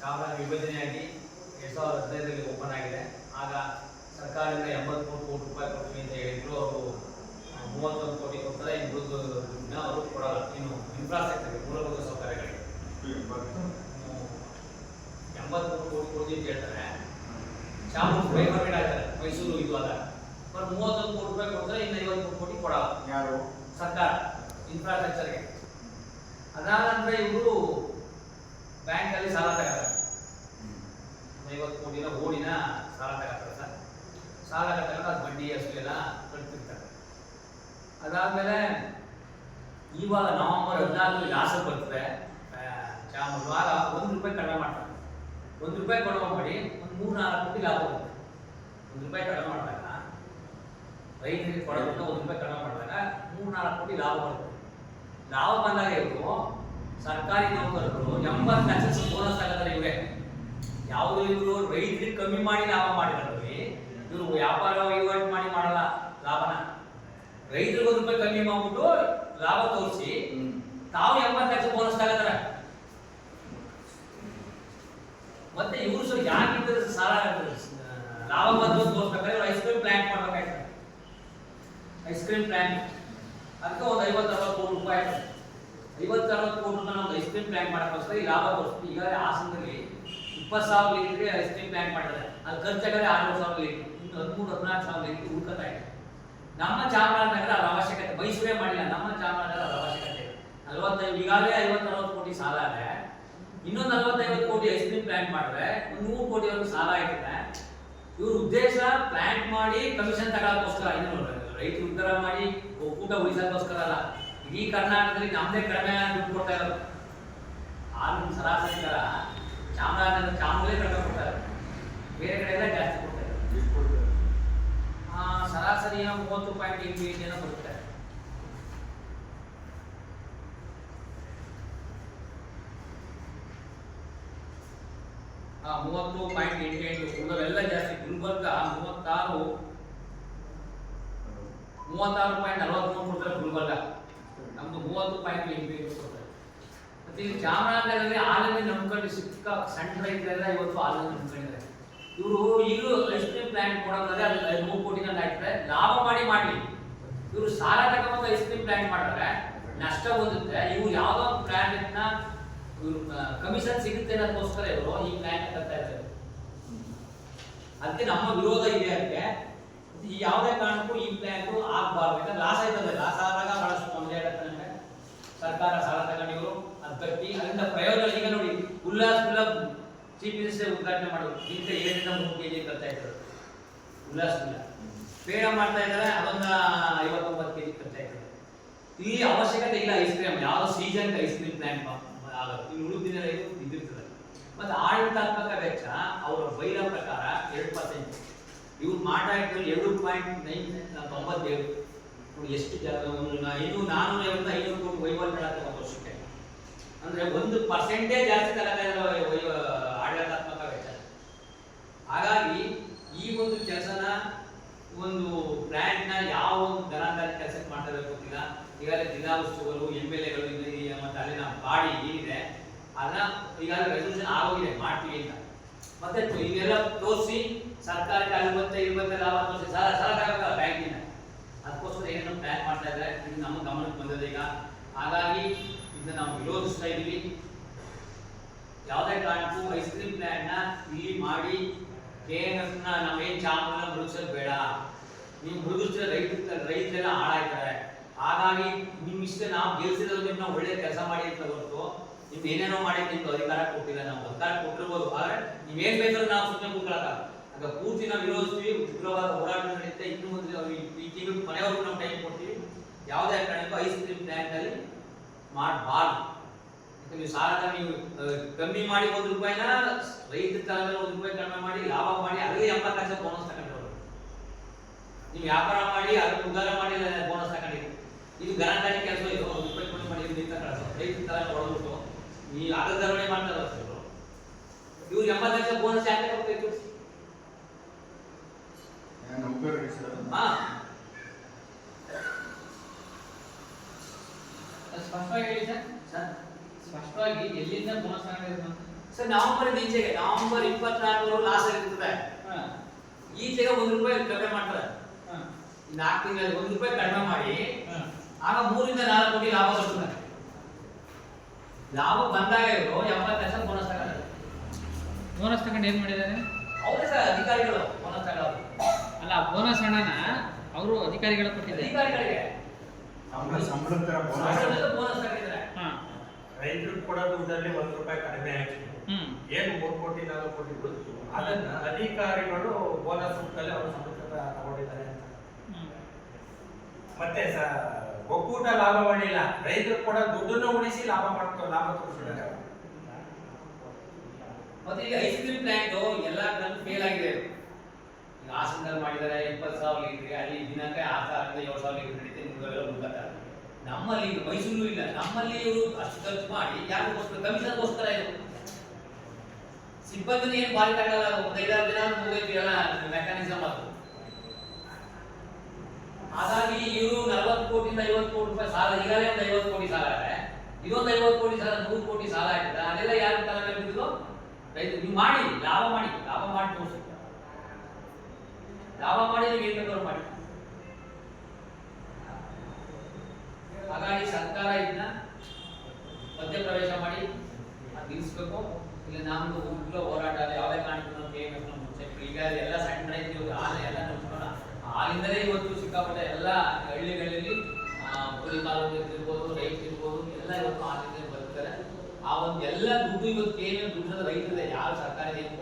ಚಾಮರಾಜ ವಿಭಜನೆಯಾಗಿ ಎರಡ್ ಸಾವಿರದ ಹದಿನೈದರಲ್ಲಿ ಓಪನ್ ಆಗಿದೆ. ಆಗ ಸರ್ಕಾರದಿಂದ ಎಂಬತ್ಮೂರು ಕೋಟಿ ರೂಪಾಯಿ ಕೊಡ್ತೀವಿ ಅಂತ ಹೇಳಿದ್ರು. ಅವರು ಮೂವತ್ತೊಂದು ಕೋಟಿ ಕೊಡ್ತಾರೆ. ಇನ್ನು ದುಡ್ಡನ್ನ ಅವರು ಕೊಡಲ್ಲ. ಇನ್ನು ಇನ್ಫ್ರಾಸ್ಟ್ರಕ್ಚರ್ಗೆ ಮೂಲಭೂತ ಸೌಕರ್ಯಗಳಿಗೆ. ಎಂಬತ್ಮೂರು ಕೋಟಿ ಕೊಡಿ ಅಂತ ಹೇಳ್ತಾರೆ. ಚಾಮರಾಜ ಬೈಫರ್ಮೇಟ್ ಆಗ್ತಾರೆ ಮೈಸೂರು ಇದು ಅದ ಬಟ್ ಮೂವತ್ತೊಂದು ಕೋಟಿ ರೂಪಾಯಿ ಕೊಡ್ತಾರೆ ಇನ್ನು ಐವತ್ಮೂರು ಕೋಟಿ ಕೊಡಲ್ಲ. ಯಾರು? ಸರ್ಕಾರ ಇನ್ಫ್ರಾಸ್ಟ್ರಕ್ಚರ್ಗೆ ಅದಾದ ನಂತರ ಇವರು ಬ್ಯಾಂಕಲ್ಲಿ ಸಾಲ ತಗೋತಾರೆ. ಐವತ್ತು ಕೋಟಿನ ಓಡಿನ ಸಾಲ ತಗೋತಾರೆ ಸರ್. ಸಾಲ ತಗೊಂಡು ಅದು ಬಡ್ಡಿ ಅಷ್ಟು ಎಲ್ಲ ಕಟ್ತಿರ್ತಾರೆ. ಅದಾದ್ಮೇಲೆ ಇವಾಗ ನವೆಂಬರ್ ಹದಿನಾಲ್ಕು ಲಾಸ್ ಬರ್ತದೆ. ಚಾಮರಾಜ ಆಗ ಒಂದು ರೂಪಾಯಿ ಕಡಿಮೆ ಮಾಡ್ತಾರೆ. ಒಂದು ರೂಪಾಯಿ ಕಡಿಮೆ ಮಾಡಿ ಒಂದು ಮೂರು ನಾಲ್ಕು ಕೋಟಿ ಲಾಭ ಬರುತ್ತೆ. ಒಂದು ರೂಪಾಯಿ ಕಡಿಮೆ ಮಾಡಿದಾಗ, ರೈತರಿಗೆ ಕೊಡೋದನ್ನ ಒಂದು ರೂಪಾಯಿ ಕಡಿಮೆ ಮಾಡಿದಾಗ ಮೂರು ನಾಲ್ಕು ಕೋಟಿ ಲಾಭ ಬರುತ್ತೆ. ಲಾಭ ಬಂದಾಗ ಇವರು ಸರ್ಕಾರಿ ನೌಕರರು ಎಂಬತ್ತು ಲಕ್ಷ ಬೋನಸ್ ತಗೋತಾರೆ ಇವ್ರೆ. ಯಾವ್ದು ಇವರು ರೈತರಿಗೆ ಕಮ್ಮಿ ಮಾಡಿ ಲಾಭ ಮಾಡಿದ್ರಿ ಇವರು ವ್ಯಾಪಾರ ವಹಿವಾಟು ಮಾಡಿ ಮಾಡಲ್ಲ ಲಾಭನ. ರೈತರಿಗೆ ಒಂದು ರೂಪಾಯಿ ಕಮ್ಮಿ ಮಾಡ್ಬಿಟ್ಟು ಲಾಭ ತೋರಿಸಿ ತಾವು ಎಂಬತ್ತು ಲಕ್ಷ ಬೋನಸ್ ಮತ್ತೆ ಇವರು ಸಹ ಯಾಕೆ ಸಾಲ ಲಾಭ ಬಂದು ತೋರಿಸ್ಬೇಕಾದ್ರೆ ಐಸ್ ಕ್ರೀಮ್ ಪ್ಲಾಂಟ್ ಮಾಡ್ಬೇಕಾಯ್ತದೆ. ಐಸ್ ಕ್ರೀಮ್ ಪ್ಲಾಂಟ್ ಅದಕ್ಕೆ ಒಂದು ಐವತ್ತು, ಅರವತ್ತು ಕೋಟಿ ರೂಪಾಯಿ ಆಯ್ತು ಐವತ್ತು ಅರವತ್ತು ಕೋಟಿ ಒಂದು ಐಸ್ ಕ್ರೀಮ್ ಪ್ಲಾಂಟ್ ಮಾಡೋಕ್ಕೋಸ್ಕರ ಈ ಲಾಭ ತೋರಿಸ್ತೀವಿ. ಈಗಾಗಲೇ ಹಾಸನದಲ್ಲಿ ಇಪ್ಪತ್ತು ಸಾವಿರ ಲೀಟರ್ಗೆ ಐಸ್ ಕ್ರೀಮ್ ಪ್ಲಾಂಟ್ ಮಾಡಿದ್ದಾರೆ. ಅದು ಖರ್ಚಾಗಲೇ ಆರು ಸಾವಿರ ಲೀಟ್ರ್ ಇನ್ನು ಹದಿಮೂರು ಹದಿನಾಲ್ಕು ಸಾವಿರ ಲೀಟ್ರ್ ಉಳ್ಕೊತಾ ಇದೆ. ನಮ್ಮ ಚಾಮರಾಜನಗರ ಅದರ ಅವಶ್ಯಕತೆ, ಮೈಸೂರೇ ಮಾಡಿಲ್ಲ, ನಮ್ಮ ಚಾಮರಾಜನಗರ ಅದರ ಅವಶ್ಯಕತೆ ನಲವತ್ತೈದು, ಈಗಾಗಲೇ ಐವತ್ತು ಅರವತ್ತು ಕೋಟಿ ಸಾಲ ಇದೆ ಇನ್ನೊಂದು ನಲವತ್ತೈವತ್ತು ಕೋಟಿ ಐಸ್ ಕ್ರೀಮ್ ಪ್ಲಾಂಟ್ ಮಾಡಿದ್ರೆ ಒಂದು ನೂರು ಕೋಟಿವರೆಗೂ ಸಾಲ ಆಯ್ತದೆ ಇವ್ರ ಉದ್ದೇಶ ಪ್ಲಾಂಟ್ ಮಾಡಿ ಕಮಿಷನ್ ತಗೊಳ್ಳೋಕ್ಕೋಸ್ಕರ ಏನು ರೈತರು ಉದ್ಧಾರ ಮಾಡಿ ಒಕ್ಕೂಟ ಉಳಿಸೋಕ್ಕೋಸ್ಕರ ಅಲ್ಲ. ಇಡೀ ಕರ್ನಾಟಕದಲ್ಲಿ ನಮ್ಮದೇ ಕಡಿಮೆ ದುಡ್ಡು ಕೊಡ್ತಾ ಇರೋದು. ಹಾಲು ಸರಾಸರಿ ತರ ಚಾಮರಾಜನಗರ ಚಾಮರಾಜೇ ಕಡಿಮೆ ಕೊಡ್ತಾ ಇರೋದು. ಬೇರೆ ಕಡೆ ಎಲ್ಲ ಜಾಸ್ತಿ ಕೊಡ್ತಾ ಇರೋದು. ಆ, ಸರಾಸರಿ ಏನೋ ಮೂವತ್ತು ಪಾಯಿಂಟ್ ಎಂಟು ಎಂಟು ಏನೋ ಬರುತ್ತೆ. ಮೂವತ್ತು ಪಾಯಿಂಟ್ ಎಂಟು ಎಂಟು ಉಳಿದವೆಲ್ಲ ಜಾಸ್ತಿ. ಗುಲ್ಬರ್ಗ ಮೂವತ್ತಾರು ಮೂವತ್ತಾರು ಪಾಯಿಂಟ್ ನಲವತ್ತ್ಮೂರು ಕೊಡ್ತಾರೆ ಗುಲ್ಬರ್ಗ. ನಮ್ದು ಮೂವತ್ತು ಪಾಯಿಂಟ್ ಎಂಟು ಮತ್ತೆ ಇಲ್ಲಿ ಚಾಮರಾಜನಗರದಲ್ಲಿ ಹಾಲಲ್ಲಿ ನಂಬ್ಕೊಂಡು ಸಿಕ್ಕ ಸಣ್ಣ ರೈತರೆಲ್ಲ ಇವತ್ತು ಹಾಲನ್ನು ನಂಬ್ಕೊಂಡಿದ್ದಾರೆ. ಇವರು ಈಗಲೂ ಐಸ್ ಕ್ರೀಮ್ ಪ್ಲಾಂಟ್ ಕೊಡೋದಾದ್ರೆ ಅಲ್ಲಿ ಮೂರು ಕೋಟಿ ಗಂಟೆ ಹಾಕ್ತಾರೆ. ಲಾಭ ಮಾಡಿ ಮಾಡಲಿ. ಇವರು ಸಾಲ ತಗೊಂಡು ಐಸ್ ಕ್ರೀಮ್ ಪ್ಲಾಂಟ್ ಮಾಡಿದ್ರೆ ನಷ್ಟ ಹೊಂದುತ್ತೆ. ಇವ್ರು ಯಾವುದೋ ಒಂದು ಪ್ಲಾಂಟ್ನ ಇವ್ರು ಕಮಿಷನ್ ಸಿಗುತ್ತೆ ಅನ್ನೋದಕ್ಕೋಸ್ಕರ ಇವರು ಈ ಪ್ಲಾಂಟ್ ತರ್ತಾ ಇದ್ದಾರೆ. ಅದಕ್ಕೆ ನಮ್ಮ ವಿರೋಧ ಇದೆ ಅದಕ್ಕೆ. ಯಾವುದೇ ಕಾರಣಕ್ಕೂ ಈ ಪ್ಲಾಂಟ್ ಆಗಬಾರ್ದು. ಲಾಸ್ ಆಯ್ತದೆ. ಲಾಸ್ ಆದಾಗ ಬಹಳಷ್ಟು ತೊಂದರೆ ಆಗುತ್ತೆ. ಸರ್ಕಾರ ಸಾಲ ತಗೊಂಡು ಇವರು ಅದು ಕಟ್ಟಿ ಅದರಿಂದ ಪ್ರಯೋಜನ ಈಗ ನೋಡಿ, ಉಲ್ಲಾಸ್ ಉಲ್ಲಾ ಚೀಫ್ ಮಿನಿಸ್ಟರ್ ಉದ್ಘಾಟನೆ ಮಾಡೋದು. ಇಂಥ ಏನಿಂದ ಮೂರು ಕೆ ಜಿ ತರ್ತಾ ಇದ್ರು. ಉಲ್ಲಾಸ್ ಉಲ್ಲಾ ಪೇಡ ಮಾಡ್ತಾ ಇದ್ದಾರೆ, ಅದೊಂದ ಐವತ್ತೊಂಬತ್ತು ಕೆ ಜಿ ತರ್ತಾ ಇದ್ರು. ಇಲ್ಲಿ ಅವಶ್ಯಕತೆ ಇಲ್ಲ ಐಸ್ ಕ್ರೀಮ್ ಯಾವ ಸೀಸನ್ ಐಸ್ ಕ್ರೀಮ್ ಪ್ಲಾಂಟ್ ಆಗೋದು ಇನ್ನು ಉಳಿದಿನ ಇದು ಇದ್ದಿರ್ತದೆ ಮತ್ತೆ ಆಡಳಿತಾತ್ಮಕ ವೆಚ್ಚ, ಅವರ ಬೈಲ ಪ್ರಕಾರ ಎರಡು ಪರ್ಸೆಂಟ್ ಇವ್ರು ಮಾಡಿದ್ರು ಎರಡು ಪಾಯಿಂಟ್ ನೈನ್, ತೊಂಬತ್ತೇಳು. ಎಷ್ಟು ಜನ ಒಂದು ನಾ- ಐನೂರು ಕೋಟಿ ವಹಿವಾಟು ಮಾಡತ್ತೆ ಒಂದು ವರ್ಷಕ್ಕೆ. ಅಂದ್ರೆ ಒಂದು ಪರ್ಸೆಂಟೇ ಜಾಸ್ತಿ ತಗೋತಾ ಇದ್ದಾರೆ ವಹಿ- ಆಡಳಿತಾತ್ಮಕ ವೆಚ್ಚ. ಹಾಗಾಗಿ ಈ ಒಂದು ಕೆಲಸನ ಒಂದು ಬ್ರ್ಯಾಂಡ್ನ ಯಾವ ಒಂದು ಧನಾಧಾರಿ ಕೆಲಸಕ್ಕೆ ಮಾಡ್ತಾ ಇದ್ದಾರೆ ಗೊತ್ತಿಲ್ಲ. ಈಗಾಗಲೇ ಜಿಲ್ಲಾ ಉಸ್ತುವರು ಎಂ ಎಲ್ ಎಗಳು ಮತ್ತೆ ಅಲ್ಲಿನ ಬಾಡಿ ಏನಿದೆ, ಅದನ್ನ ಈಗಾಗಲೇ ರೆಸಲ್ಯೂಷನ್ ಆಗೋಗಿದೆ, ಮಾಡ್ತೀವಿ ಅಂತ. ಮತ್ತೆ ಇವೆಲ್ಲ ತೋರಿಸಿ ಸರ್ಕಾರಕ್ಕೆ ಮತ್ತೆ ಲಾಭ ತೋರಿಸಿ ಸಾಲ ಸಾಲ ತಗೋಬೇಕಲ್ಲ ಬ್ಯಾಂಕಿನ ಅದಕ್ಕೋಸ್ಕರ ಏನೇನೋ ಪ್ಲಾನ್ ಮಾಡ್ತಾ ಇದ್ದಾರೆ. ಇದು ನಮ್ಮ ಗಮನಕ್ಕೆ ಬಂದಿದೆ ಈಗ. ಹಾಗಾಗಿ ಇದನ್ನ ನಾವು ವಿರೋಧಿಸ್ತಾ ಇದ್ದೀವಿ. ಯಾವುದೇ ಕಾರಣಕ್ಕೂ ಐಸ್ ಕ್ರೀಮ್ ಪ್ಲಾಂಟ್ನ ಇಲ್ಲಿ ಮಾಡಿ ಕೆ ಎನ್ ಎಫ್ನ ನಾವೇನ್ ಚಾಮನ ಮುಳುಗಿಸೋದು ಬೇಡ. ನೀವು ಮುಳುಗಿಸಿದ್ರೆ ರೈತ ರೈತರೆಲ್ಲ ಹಾಳಾಯ್ತಾರೆ. ಹಾಗಾಗಿ ನಿಮ್ಮ ಇಷ್ಟ ನಾವು ಗೆಲ್ಸಿರೋದು ನಾವು ಒಳ್ಳೆ ಕೆಲಸ ಮಾಡಿ ಅಂತ ಹೊರತು ನಿಮ್ಗೆ ಏನೇನೋ ಮಾಡಿ ನಿಮ್ಗೆ ಅಧಿಕಾರ ಕೊಟ್ಟಿಲ್ಲ. ನಾವು ಅಧಿಕಾರ ಕೊಟ್ಟಿರ್ಬೋದು. ಆದರೆ ನೀವೇನು ಬೇಕಾದ್ರೂ ನಾವು ಸುಮ್ಮನೆ ಕೂತ್ಕೊಳ್ಳೋಕ ಆಗ ಪೂರ್ತಿ ನಾವು ವಿರೋಧಿಸ್ತೀವಿ ಉಗ್ರವಾದ ಹೋರಾಟ ನಡೆಯುತ್ತೆ. ಇನ್ನು ಮುಂದೆ ಈ- ಈ ತಿಂಗಳು ನಾವು ಟೈಮ್ ಕೊಡ್ತೀವಿ. ಯಾವುದೇ ಕಾರಣಕ್ಕೂ ಐಸ್ ಕ್ರೀಮ್ ಪ್ಲಾಂಟ್ ಅಲ್ಲಿ ಮಾಡಬಾರ್ದು. ನೀವು ಸಾಲದ ನೀವು ಕಮ್ಮಿ ಮಾಡಿ ಒಂದು ರೂಪಾಯಿನ ರೈತ ತಗೊಂಡ್ರೆ ಒಂದು ರೂಪಾಯಿ ಕಡಿಮೆ ಮಾಡಿ, ಲಾಭ ಮಾಡಿ, ಅದೇ ಎಂಬತ್ತು ಲಕ್ಷ ಬೋನಸ್ ತಗೊಂಡ್ರು ನೀವು ವ್ಯಾಪಾರ ಮಾಡಿ ಅದಕ್ಕೆ ಉದ್ಧಾರ ಮಾಡಿ ಬೋನಸ್ ತಗೊಂಡಿರಿ. ಇದು ಗಣಕಾರಿ ಕೆಲಸ ಇದು. ರೂಪಾಯಿ ಕಡಿಮೆ ಮಾಡಿ ನಿಂತ ಕಳಿಸೋ ರೈತ ತಗೊಂಡು ಹೊಡೆದ್ಬಿಟ್ಟು, ನೀವು ಆಗದವಣೆ ಮಾಡ್ತಾರೆ ಇವರು ಎಂಬತ್ತು ಲಕ್ಷ ಬೋನಸ್ ಯಾಕೆ ಕೊಡ್ಬೇಕು? ಸ್ಪಷ್ಟವಾಗಿ ಹೇಳಿ ಸರ್. ಸರ್. ಸ್ಪಷ್ಟವಾಗಿ ಎಲ್ಲಿಂದ ಬೋನಸ್ ಆಗಿರೋದು ಸರ್ ನವೆಂಬರ್ ಈಚೆಗೆ ನವೆಂಬರ್ ಇಪ್ಪತ್ನಾಲ್ಕರು ಲಾಸ್ ಆಗಿರ್ತದೆ. ಈಚೆಗೆ ಒಂದು ರೂಪಾಯಿ ಕಡಿಮೆ ಮಾಡ್ತಾರೆ. ನಾಲ್ಕು ತಿಂಗಳಲ್ಲಿ ಒಂದು ರೂಪಾಯಿ ಕಡಿಮೆ ಮಾಡಿ ಆಗ ಮೂರಿಂದ ನಾಲ್ಕು ಕೋಟಿ ಲಾಭ ಬರ್ತದೆ. ಲಾಭ ಬಂದಾಗ ಇವರು ಎಂಬತ್ತು ಲಕ್ಷ ಬೋನಸ್ ತಗೊಂಡ್ರೆ ಬೋನಸ್ ತಗೊಂಡು ಏನ್ ಮಾಡಿದ್ದಾರೆ? ಅವರೇ ಸರ್ ಅಧಿಕಾರಿಗಳು ಬೋನಸ್ ತಗೊಳ್ಳೋದು ಬೋನಸ್ ಹಣನ ಅವರು ಅಧಿಕಾರಿಗಳ ಕೊಟ್ಟಿದ್ದಾರೆ. ಅಧಿಕಾರಿಗಳಿಗೆ. ಸಂಬಳ ಸಂಬಳದ ಬೋನಸ್ ಬೋನಸ್ ತಗೊಂಡಿದ್ದಾರೆ ಹಾ. ರೈತರು ಕೊಡೋ ದುಡ್ಡಲ್ಲಿ ಒಂದು ರೂಪಾಯಿ ಕಡಿಮೆ ಆಯ್ತು. ಹ್ಮ್. ಏನು ಮೂರು ಕೋಟಿ ನಾಲ್ಕು ಕೋಟಿ ಬಿಡುತ್ತು? ಅದನ್ನ ಅಧಿಕಾರಿಗಳು ಬೋನಸ್ ರೂಪದಲ್ಲಿ ಅವರು ಸಮೃದ್ಧ ತಗೊಂಡಿದ್ದಾರೆ ಅಂತ. ಮತ್ತೆ ಸ ಒಕ್ಕೂಟ ಲಾಭ ಮಾಡಿಲ್ಲ ರೈತರು ಕೊಡೋ ದುಡ್ಡನ್ನು ಉಳಿಸಿ ಲಾಭ ಮಾಡ್ತಾರೆ ಲಾಭ ತೋರಿಸಿದ್ದಾರೆ. ಮತ್ತೆ ಈಗ ಐಸ್ ಕ್ರೀಮ್ ಪ್ಲಾಂಟ್ ಎಲ್ಲ ಫೇಲ್ ಆಗಿದೆ. ಹಾಸನದಲ್ಲಿ ಮಾಡಿದರೆ ಇಪ್ಪತ್ತು ಸಾವಿರ ಲೀಟ್ರಿಗೆ, ಅಲ್ಲಿ ದಿನಕ್ಕೆ ಆರು ಸಾವಿರದಿಂದ ಏಳು ಸಾವಿರ ಲೀಟರ್ ನಡೀತೆ ನಿಮ್ಗೆಲ್ಲ ಹುಡುಕತ್ತಾರೆ ನಮ್ಮಲ್ಲಿ ಈಗ ಮೈಸೂರು ಇಲ್ಲ. ನಮ್ಮಲ್ಲಿ ಇವರು ಅಷ್ಟು ಖರ್ಚು ಮಾಡಿ, ಯಾರಿಗೋಸ್ಕರ ಕಮಿಷನ್ಗೋಸ್ಕರ ಇದು. ಸಿಬ್ಬಂದಿನ ಏನು ಬಾರಿ ತಗೊಳ್ಳಲ್ಲ ಒಂದು ಐದಾರು ದಿನ ಮುಂದೆ ಎಲ್ಲ ಮೆಕ್ಯಾನಿಸಮ್ ಅದು. ಹಾಗಾಗಿ ಇವರು ನಲವತ್ತು ಕೋಟಿಯಿಂದ ಐವತ್ತು ಕೋಟಿ ರೂಪಾಯಿ ಸಾಲ, ಈಗಾಗಲೇ ಒಂದು ಐವತ್ತು ಕೋಟಿ ಸಾಲ ಇದೆ. ಇದೊಂದು ಐವತ್ತು ಕೋಟಿ ಸಾಲ, ನೂರು ಕೋಟಿ ಸಾಲ ಆಗಿದೆ. ಅದೆಲ್ಲ ಯಾರು ತಲೆ ಮೇಲೆ ಬಿದ್ದಿದ್ರು ರೈತರು. ನೀವು ಮಾಡಿ, ಲಾಭ ಮಾಡಿ ಲಾಭ ಮಾಡಿ ತೋರಿಸಿ ಲಾಭ ಮಾಡಿ ಏನ್ ಬೇಕಾದ್ರೂ ಮಾಡಿ. ಹಾಗಾಗಿ ಸರ್ಕಾರ ಇದನ್ನ ಮಧ್ಯಪ್ರವೇಶ ಮಾಡಿ ನಿಲ್ಲಿಸ್ಬೇಕು ಇಲ್ಲ ನಮ್ದು ಉಗ್ರ ಹೋರಾಟ ಯಾವುದೇ ಕಾರಣಕ್ಕೂ ಮುಂಚೆ. ಈಗ ಎಲ್ಲ ಸಣ್ಣ ರೈತರು ಹಾಲು ಎಲ್ಲ ನುಡ್ಸ್ಕೊಂಡು ಹಾಲಿಂದಲೇ ಇವತ್ತು ಸಿಕ್ಕಾಪಟ್ಟೆ ಎಲ್ಲ ಹಳ್ಳಿಗಳಲ್ಲಿ ಆ, ಕಾಲದಲ್ಲಿ ಇರ್ಬೋದು ರೈತ ಇರ್ಬೋದು ಎಲ್ಲ ಇವತ್ತು ಹಾಲಿಂದ ಬರ್ತಾರೆ ಆ ಒಂದು ಎಲ್ಲ ದುಡ್ಡು ಇವತ್ತು ಎಂ ದುಡ್ಡು ರೈತರದೇ ಯಾರು ಸರ್ಕಾರ ಏನು